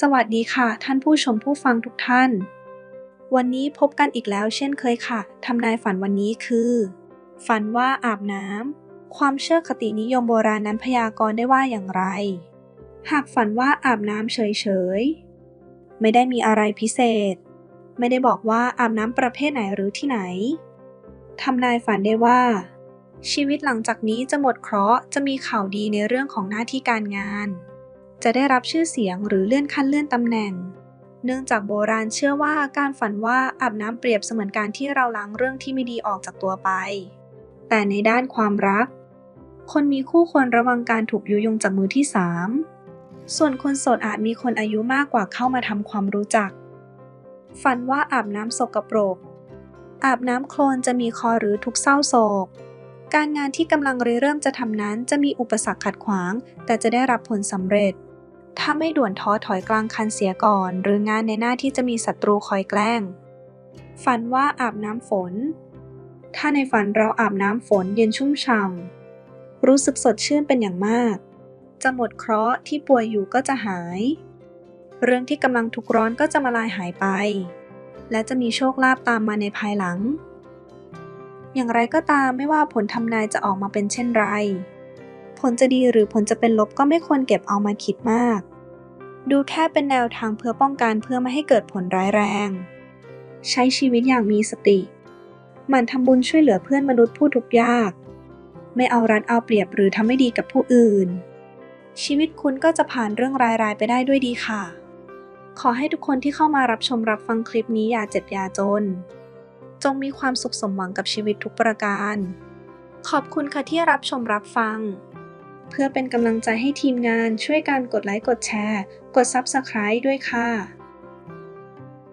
สวัสดีค่ะ ท่านผู้ชมผู้ฟังทุกท่าน วันนี้พบกันอีกแล้วเช่นเคยค่ะทำนายฝันวันนี้คือ ฝันว่าอาบน้ำความเชื่อคตินิยมโบราณนั้นพยากรณ์ได้ว่าอย่างไร หากฝันว่าอาบน้ำเฉยๆ ไม่ได้มีอะไรพิเศษ ไม่ได้บอกว่าอาบน้ำประเภทไหนหรือที่ไหนทำนายฝันได้ว่า ชีวิตหลังจากนี้จะหมดเคราะห์จะมีข่าวดีในเรื่องของหน้าที่การงาน จะได้รับชื่อเสียงหรือเลื่อนขั้นเลื่อนตำแหน่ง เนื่องจากโบราณเชื่อว่าการฝันว่าอาบน้ำเปรียบเสมือนการที่เราล้างเรื่องที่ไม่ดีออกจากตัวไป แต่ในด้านความรัก คนมีคู่ควรระวังการถูกยุยงจากมือที่สามส่วนคนโสดอาจมีคนอายุมากกว่าเข้ามาทำความรู้จัก ฝันว่าอาบน้ำสกปรก อาบน้ำโคลนจะมีคอหรือทุกข์เศร้าโศก การงานที่กำลังเริ่มจะทำนั้นจะมีอุปสรรคขัดขวาง แต่จะได้รับผลสำเร็จ ถ้าไม่ด่วนท้อถอยกลางคันเสียก่อน หรืองานในหน้าที่จะมีศัตรูคอยแกล้ง ฝันว่าอาบน้ำฝน ถ้าในฝันเราอาบน้ำฝนเย็นชุ่มฉ่ำรู้สึกสดชื่นเป็นอย่างมาก จะหมดเคราะห์ที่ป่วยอยู่ก็จะหาย เรื่องที่กำลังทุกร้อนก็จะมาลายหายไป และจะมีโชคลาภตามมาในภายหลัง อย่างไรก็ตามไม่ว่าผลทำนายจะออกมาเป็นเช่นไร ลจะดีหรือผลจะเป็นลบก็ไม่ควรเก็บเอามาคิดมาก ดูแค่เป็นแนวทางเพื่อป้องกันเพื่อไม่ให้เกิดผลร้ายแรง ใช้ชีวิตอย่างมีสติหมั่นทำบุญช่วยเหลือเพื่อนมนุษย์ผู้ทุกข์ยาก ไม่เอารัดเอาเปรียบหรือทำไม่ดีกับผู้อื่น ชีวิตคุณก็จะผ่านเรื่องร้ายๆไปได้ด้วยดีค่ะ ขอให้ทุกคนที่เข้ามารับชมรับฟังคลิปนี้อย่าเจ็บอย่าจน จงมีความสุขสมหวังกับชีวิตทุกประการ ขอบคุณค่ะที่รับชมรับฟัง เพื่อเป็นกำลังใจให้ทีมงานช่วยกันกดไลค์กดแชร์ กด Subscribe ด้วยค่ะ